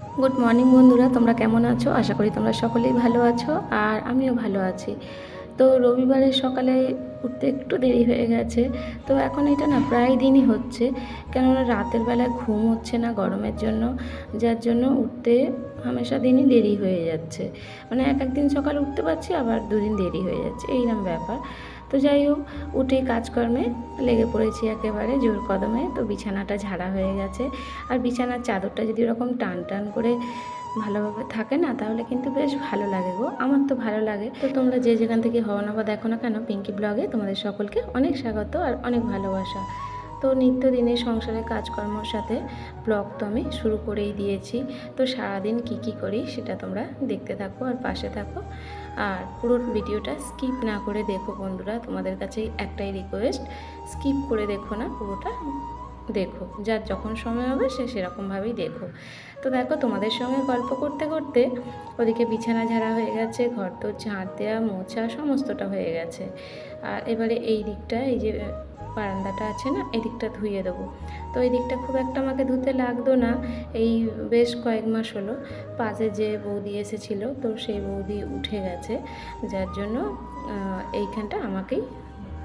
Good morning বন্ধুরা। তোমরা কেমন আছো? আশা করি তোমরা সকলেই ভালো আছো, আর আমিও ভালো আছি। তো রবিবারের সকালে উঠতে একটু দেরি হয়ে গেছে। তো এখন এটা না প্রায় দিনই হচ্ছে। কেননা রাতের বেলায় ঘুম হচ্ছে না গরমের জন্য, যার জন্য উঠতে হামেশা দিনই দেরি হয়ে যাচ্ছে। মানে এক একদিন সকালে উঠতে পারছি, আবার দুদিন দেরি হয়ে যাচ্ছে। এইরকম ব্যাপার। তো যাই হোক উঠে কাজকর্মে লেগে পড়েছি একেবারে জোর কদমে। তো বিছানাটা ঝাড়া হয়ে গেছে। আর বিছানার চাদরটা যদি ওরকম টান টান করে ভালোভাবে থাকে না, তাহলে কিন্তু বেশ ভালো লাগে গো। আমার তো ভালো লাগে। তো তোমরা যে যেখান থেকে হওয়া না বা দেখো না কেন পিঙ্কি ব্লগে তোমাদের সকলকে অনেক স্বাগত আর অনেক ভালোবাসা। তো নিত্যদিনের সংসারের কাজকর্মর সাথে ব্লগ তো আমি শুরু করেই দিয়েছি। তো সারাদিন কি কি করি সেটা তোমরা দেখতে থাকো আর পাশে থাকো। আর পুরো ভিডিওটা স্কিপ না করে দেখো বন্ধুরা, তোমাদের কাছে একটাই রিকোয়েস্ট স্কিপ করে দেখো না, পুরোটা দেখো। যার যখন সময় হবে সে সেরকমভাবেই দেখো। তো দেখো, তোমাদের সঙ্গে গল্প করতে করতে ওদিকে বিছানা ঝাড়া হয়ে গেছে, ঘর তো ঝাঁট দেওয়া মোছা, সমস্তটা হয়ে গেছে। আর এবারে এই দিকটা, এই যে বারান্দাটা আছে না, এদিকটা ধুয়ে দেবো। তো এই দিকটা খুব একটা আমাকে ধুতে লাগতো না, এই বেশ কয়েক মাস হলো। পাশে যে বৌদি এসেছিল, তো সেই বৌদি উঠে গেছে। যার জন্য এইখানটা আমাকেই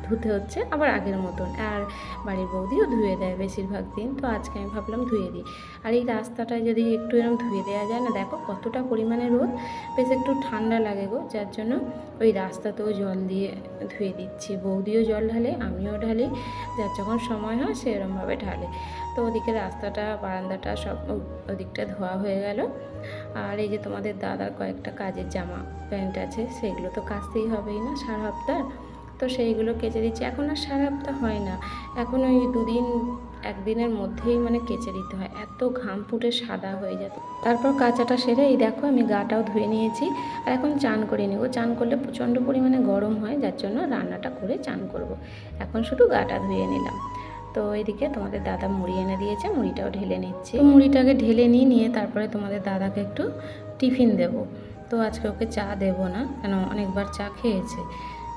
ধুতে হচ্ছে আবার আগের মতন। আর বাড়ির বৌদিও ধুয়ে দেয় বেশিরভাগ দিন, তো আজকে আমি ভাবলাম ধুয়ে দিই। আর এই রাস্তাটায় যদি একটু এরকম ধুয়ে দেওয়া যায় না, দেখো কতটা পরিমাণে রোদ, বেশ একটু ঠান্ডা লাগে গো, যার জন্য ওই রাস্তাতেও জল দিয়ে ধুয়ে দিচ্ছি। বৌদিও জল ঢালে, আমিও ঢালি, যার যখন সময় হয় সে এরমভাবে ঢালে। তো ওদিকে রাস্তাটা, বারান্দাটা সব ওদিকটা ধোয়া হয়ে গেল। আর এই যে তোমাদের দাদার কয়েকটা কাজের জামা প্যান্ট আছে, সেগুলো তো কাচতেই হবেই না সারা সপ্তাহ তো সেইগুলো কেচে দিচ্ছি। এখন আর সারা সপ্তাহ হয় না। এখন ওই দুদিন, একদিনের মধ্যেই মানে কেচে দিতে হয়। এত ঘাম ফুটে সাদা হয়ে যায় তারপর কাঁচাটা সেরে এই দেখো আমি গাটাও ধুয়ে নিয়েছি। আর এখন চান করে নিব। চান করলে প্রচণ্ড পরিমাণে গরম হয়, যার জন্য রান্নাটা করে চান করব। এখন শুধু গাটা ধুয়ে নিলাম। তো এদিকে তোমাদের দাদা মুড়ি এনে দিয়েছে, মুড়িটাও ঢেলে নিচ্ছি। মুড়িটাকে ঢেলে নিয়ে নিয়ে তারপরে তোমাদের দাদাকে একটু টিফিন দেব। তো আজকে ওকে চা দেবো না, কেন অনেকবার চা খেয়েছে।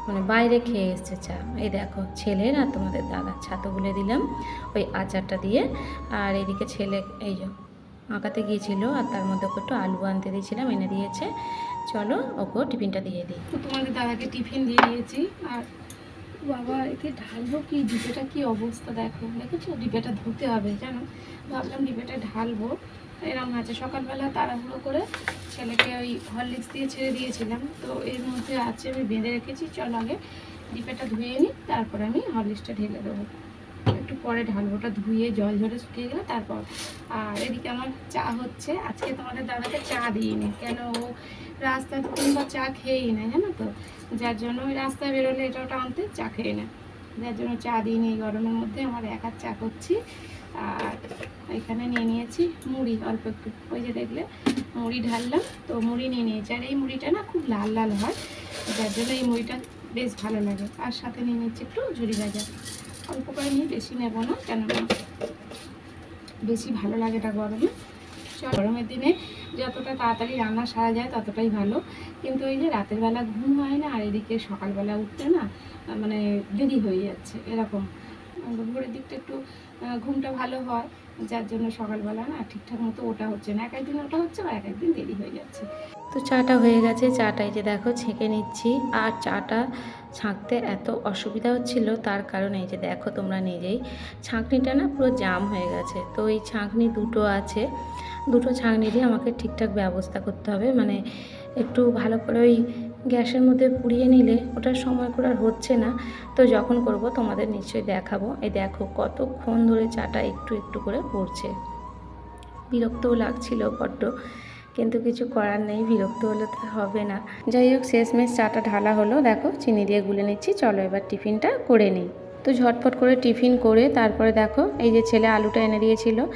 মানে বাইরে খেয়ে এসছে চা। এই দেখো ছেলের আর তোমাদের দাদা ছাতো গুলে দিলাম, ওই আচারটা দিয়ে। আর এদিকে ছেলে এই যে আঁকাতে গিয়েছিল, আর তার মধ্যে ওকে একটু আলু আনতে দিয়েছিলাম, এনে দিয়েছে। চলো ওকে টিফিনটা দিয়ে দিই। তোমাদের দাদাকে টিফিন দিয়ে দিয়েছি। আর বাবা এতে ঢালবো কি? ডিবেটা কি অবস্থা দেখো। দেখেছ? ডিবেটা ধুতে হবে, জানো? ভাবলাম ডিবেটা ঢালবো। এরকম আছে। সকালবেলা তাড়াহুড়ো করে ছেলেকে ওই হরলিক্স দিয়ে ছেড়ে দিয়েছিলাম। তো এর মধ্যে আছে, আমি বেঁধে রেখেছি। চল আগে ডিবেটা ধুয়ে নিই, তারপরে আমি হরলিক্সটা ঢেলে দেবো। একটু পরে ঢালবোটা ধুয়ে জল ঝরে শুকিয়ে গেলে তারপর। আর এদিকে আমার চা হচ্ছে। আজকে তোমাদের দাদাকে চা দিইনি, কেন ও রাস্তায় তো কোনোবার চা খেয়েই না জানো তো? যার জন্য ওই রাস্তায় বেরোলে এটা ওটা আনতে চা খেয়ে না যার জন্য চা দিইনি এই গরমের মধ্যে। আমার এক চা করছি। আর এখানে নিয়ে নিয়েছি মুড়ি, অল্প একটু। ওই যে দেখলে, মুড়ি ঢাললাম, তো মুড়ি নিয়ে নিয়েছি। আর এই মুড়িটা না খুব লাল লাল হয়, যার জন্য এই মুড়িটা বেশ ভালো লাগে। আর সাথে নিয়ে নিচ্ছি একটু ঝুড়ি ভাজা। অল্প করে নিয়ে বেশি নেব না, কেননা বেশি ভালো লাগে এটা গরমে। গরমের দিনে যতটা তাড়াতাড়ি রান্না সারা যায়, ততটাই ভালো। কিন্তু ওই যে রাতের বেলা ঘুম হয় না, আর এদিকে সকালবেলা উঠতে না মানে দেরি হয়ে যাচ্ছে, এরকম। ভোরের দিকটা একটু ঘুমটা ভালো হয়, যার জন্য সকালবেলা না ঠিকঠাক মতো ওটা হচ্ছে না। এক একদিন ওটা হচ্ছে আর এক একদিন দেরি হয়ে যাচ্ছে। তো চাটা হয়ে গেছে চাটাই যে দেখো ছেঁকে নিচ্ছি। আর চাটা ছাঁকতে এত অসুবিধা হচ্ছিল, তার কারণে এই যে দেখো তোমরা নিজেই। ছাঁকনিটা না পুরো জাম হয়ে গেছে। তো এই ছাঁকনি দুটো আছে। দুটো ছাঁকনি দিয়ে আমাকে ঠিকঠাক ব্যবস্থা করতে হবে। মানে একটু ভালো করে ওই গ্যাসের মধ্যে পুড়িয়ে নিলে ওটার সময় করে আর হচ্ছে না। তো যখন করব তোমাদের নিশ্চয়ই দেখাবো। এই দেখো কতক্ষণ ধরে চাটা একটু একটু করে পড়ছে। বিরক্তও লাগছিল বড্ড। কিন্তু কিছু করার নেই, বিরক্ত হলে তো হবে না। যাই হোক, শেষমেশ চাটা ঢালা হলো। দেখো চিনি দিয়ে গুলে নিচ্ছি। চলো এবার টিফিনটা করে নিই। তো ঝটপট করে টিফিন করে তারপরে দেখো এই যে ছেলে আলুটা এনে দিয়েছিল,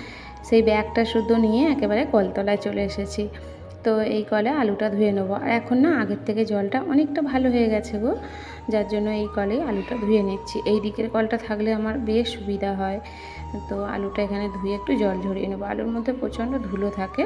সেই ব্যাগটা শুদ্ধ নিয়ে একেবারে কলতলায় চলে এসেছি। তো এই কলে আলুটা ধুয়ে নেব। আর এখন না আগের থেকে জলটা অনেকটা ভালো হয়ে গেছে গো, যার জন্য এই কলেই আলুটা ধুয়ে নিচ্ছি। এই দিকের কলটা থাকলে আমার বেশ সুবিধা হয়। তো আলুটা এখানে ধুয়ে একটু জল ঝরিয়ে নেব। আলুর মধ্যে প্রচণ্ড ধুলো থাকে।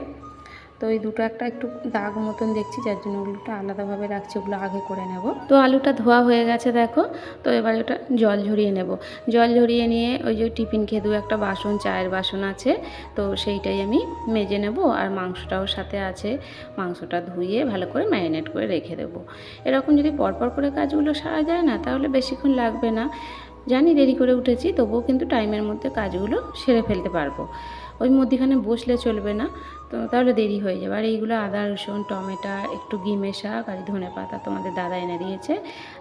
তো এই দুটো একটা একটু দাগ মতন দেখছি, যার জন্য ওগুলোটা আলাদাভাবে রাখছি, ওগুলো আগে করে নেব। তো আলুটা ধোয়া হয়ে গেছে দেখো, তো এবার ওটা জল ঝরিয়ে নেব। জল ঝরিয়ে নিয়ে ওই যে টিফিন খেয়ে দু একটা বাসন, চায়ের বাসন আছে, তো সেইটাই আমি মেজে নেব আর মাংসটাও সাথে আছে। মাংসটা ধুয়ে ভালো করে ম্যারিনেট করে রেখে দেবো। এরকম যদি পরপর করে কাজগুলো সারা যায় না, তাহলে বেশিক্ষণ লাগবে না। জানি দেরি করে উঠেছি, তবুও কিন্তু টাইমের মধ্যে কাজগুলো সেরে ফেলতে পারব। ওই মধ্যেখানে বসলে চলবে না, তো তাহলে দেরি হয়ে যাবে। আর এইগুলো আদা, রসুন, টমেটো একটু গিমে শাক আর ধনে পাতা তোমাদের দাদা এনে দিয়েছে।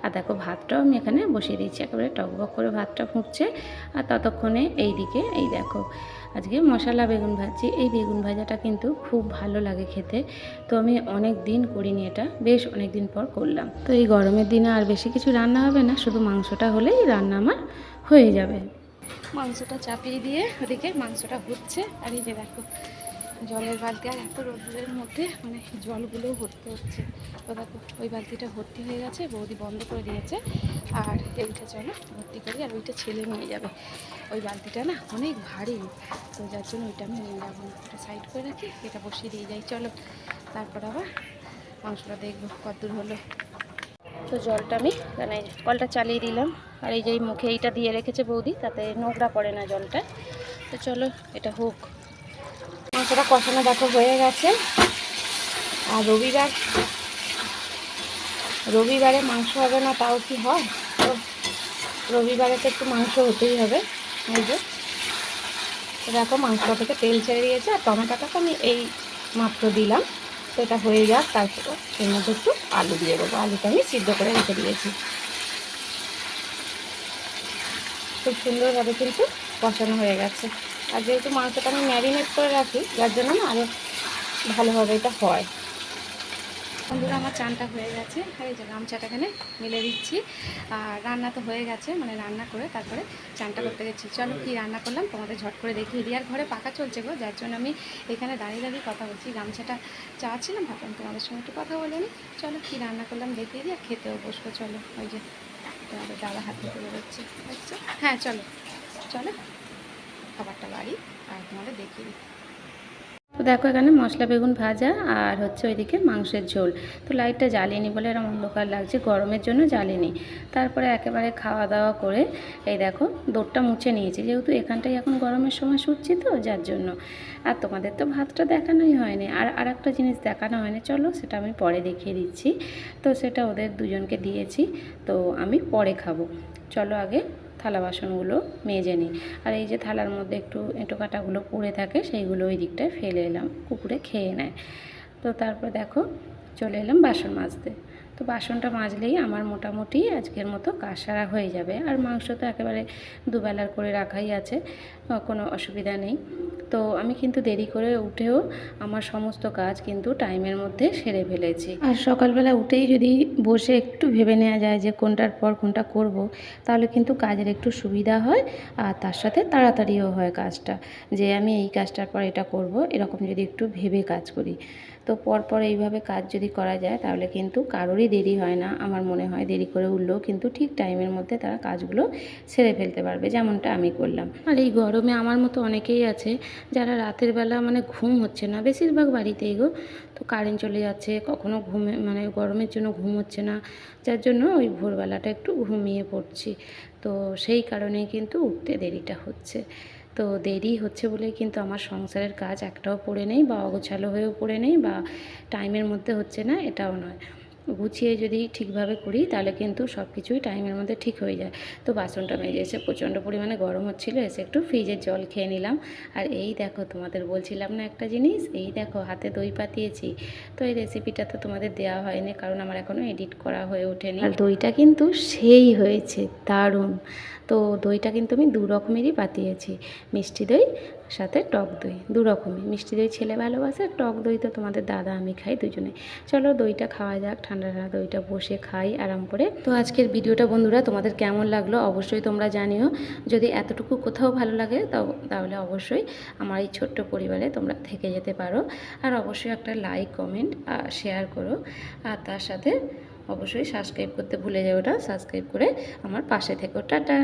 আর দেখো ভাতটাও আমি এখানে বসিয়ে দিয়েছি, একেবারে টকবক করে ভাতটা ফুটছে। আর ততক্ষণে এই দিকে এই দেখো আজকে মশলা বেগুন ভাজছি এই বেগুন ভাজাটা কিন্তু খুব ভালো লাগে খেতে। তো আমি অনেক দিন করিনি এটা, বেশ অনেক দিন পর করলাম। তো এই গরমের দিনে আর বেশি কিছু রান্না হবে না, শুধু মাংসটা হলেই রান্না আমার হয়ে যাবে। মাংসটা চাপিয়ে দিয়ে ওদিকে মাংসটা হচ্ছে। আর এই যে দেখো, জলের বালতি, আর এত রোদ্রের মধ্যে মানে জলগুলোও ভর্তি হচ্ছে। তো দেখো, ওই বালতিটা ভর্তি হয়ে গেছে, বৌদি বন্ধ করে দিয়েছে। আর এইটা চলো ভর্তি করি, আর ওইটা ছেলে নিয়ে যাবে। ওই বালতিটা না অনেক ভারী, তো যার জন্য ওইটা আমি নিয়ে যাব ওটা সাইড করে রাখি, এটা বসিয়ে দিয়ে যাই, চলো। তারপর আবার মাংসটা দেখব কতদূর হলো। তো জলটা আমি মানে কলটা চালিয়ে দিলাম। আর এই যে মুখে এইটা দিয়ে রেখেছে বৌদি, তাতে নোংরা পড়ে না জলটা। তো চলো, এটা হোক। মাংসটা কষানো দেখো হয়ে গেছে। আর রবিবার, রবিবারে মাংস হবে না, তাও কি হয়? তো রবিবারে তো একটু মাংস হতেই হবে। এই যে দেখো মাংসটা থেকে তেল ছেড়ে দিয়েছে, আর টমেটোটা তো আমি এই মাত্র দিলাম। এটা হয়ে যাক, তারপর এর মধ্যে একটু আলু দিয়ে দেবো। আলুটা আমি সিদ্ধ করে রেখে দিয়েছি। খুব সুন্দরভাবে কিন্তু কষানো হয়ে গেছে। আর যেহেতু মাংসটা আমি ম্যারিনেট করে রাখি, যার জন্য না আরও ভালোভাবে এটা হয়। বন্ধুরা, আমার চানটা হয়ে গেছে। এই যে গামছাটা এখানে মিলে দিচ্ছি। আর রান্না তো হয়ে গেছে মানে রান্না করে তারপরে চানটা করতে গেছি চলো কি রান্না করলাম, তোমাদের ঝট করে দেখিয়ে দিই। আর ঘরে পাকা চলছে গো, যার জন্য আমি এখানে দাঁড়িয়ে দাঁড়িয়ে কথা বলছি। গামছাটা চা ছিলাম ভাবলাম তোমাদের সঙ্গে একটু কথা বলে নিই। চলো কি রান্না করলাম দেখিয়ে দিই, আর খেতেও বসবো, চলো। ওই যে তোমাদের দাদা হাতে তুলে দিচ্ছে হ্যাঁ চলো। চলো, খাবারটা বাড়ি, আর তোমাদের দেখিয়ে দিই। দেখো এখানে মশলা বেগুন ভাজা আর হচ্ছে ওইদিকে মাংসের ঝোল। তো লাইটটা জ্বালিনি বলে এরকম অন্ধকার লাগছে, গরমের জন্য জ্বালিনি তারপরে একেবারে খাওয়া দাওয়া করে এই দেখো, দোরটা মুছে নিয়েছি। যেহেতু এখানটাই এখন গরমের সময় শুচ্ছি তো, যার জন্য। আর তোমাদের তো ভাতটা দেখানোই হয়নি। আর আর একটা জিনিস দেখানো হয়নি, চলো সেটা আমি পরে দেখিয়ে দিচ্ছি। তো সেটা ওদের দুজনকে দিয়েছি, তো আমি পরে খাব। চলো আগে থালা বাসনগুলো মেজে নিই। আর এই যে থালার মধ্যে একটু এঁটো কাটাগুলো পড়ে থাকে, সেইগুলো ওই দিকটায় ফেলে এলাম, কুকুরে খেয়ে নেয়। তো তারপর দেখো চলে এলাম বাসন মাজতে। তো বাসনটা মাজলেই আমার মোটামুটি আজকের মতো কাজ সারা হয়ে যাবে। আর মাংস তো একেবারে দুবেলার করে রাখাই আছে কোনো অসুবিধা নেই। তো আমি কিন্তু দেরি করে উঠেও আমার সমস্ত কাজ কিন্তু টাইমের মধ্যে সেরে ফেলেছি। আর সকালবেলা উঠেই যদি বসে একটু ভেবে নেওয়া যায় যে কোনটার পর কোনটা করব, তাহলে কিন্তু কাজের একটু সুবিধা হয়, আর তার সাথে তাড়াতাড়িও হয় কাজটা। যে আমি এই কাজটার পর এটা করব, এরকম যদি একটু ভেবে কাজ করি। তো পরপর এইভাবে কাজ যদি করা যায়, তাহলে কিন্তু কারোরই দেরি হয় না। আমার মনে হয় দেরি করে উঠলেও কিন্তু ঠিক টাইমের মধ্যে তারা কাজগুলো সেরে ফেলতে পারবে, যেমনটা আমি করলাম। আর এই গরমে আমার মতো অনেকেই আছে, যারা রাতের বেলা মানে ঘুম হচ্ছে না। বেশিরভাগ বাড়িতেই গো। তো কারেন্ট চলে যাচ্ছে, কখনো ঘুমে মানে গরমের জন্য ঘুম হচ্ছে না। যার জন্য ওই ভোরবেলাটা একটু ঘুমিয়ে পড়ছি। তো সেই কারণেই কিন্তু উঠতে দেরিটা হচ্ছে। তো দেরি হচ্ছে বলে কিন্তু আমার সংসারের কাজ একটাও পড়ে নেই বা অগোছালো হয়েও পড়ে নেই বা টাইমের মধ্যে হচ্ছে না, এটাও নয়। গুছিয়ে যদি ঠিকভাবে করি, তাহলে কিন্তু সব কিছুই টাইমের মধ্যে ঠিক হয়ে যায়। তো বাসনটা মেজে এসে প্রচণ্ড পরিমাণে গরম হচ্ছিল, এসে একটু ফ্রিজের জল খেয়ে নিলাম। আর এই দেখো, তোমাদের বলছিলাম না একটা জিনিস? এই দেখো, হাতে দই পাতিয়েছি। তো এই রেসিপিটা তো তোমাদের দেওয়া হয়নি, কারণ আমার এখনও এডিট করা হয়ে ওঠেনি। আর দইটা কিন্তু সেই হয়েছে, দারুণ। তো দইটা কিন্তু আমি দু রকমেরই পাতিয়েছি। মিষ্টি দই সাথে টক দই, দু রকমই। মিষ্টি দই ছেলে ভালোবাসে, টক দই তো তোমাদের দাদা, আমি খাই দুজনে। চলো দইটা খাওয়া যাক, ঠান্ডা ঠান্ডা দইটা বসে খাই আরাম করে। তো আজকের ভিডিওটা বন্ধুরা তোমাদের কেমন লাগল অবশ্যই তোমরা জানিও। যদি এতটুকু কোথাও ভালো লাগে তাহলে অবশ্যই আমার এই ছোট্ট পরিবারে তোমরা থেকে যেতে পারো। আর অবশ্যই একটা লাইক কমেন্ট শেয়ার করো। আর তার সাথে অবশ্যই সাবস্ক্রাইব করতে ভুলে যাও ওটা সাবস্ক্রাইব করে আমার পাশে থেকো। টাটা!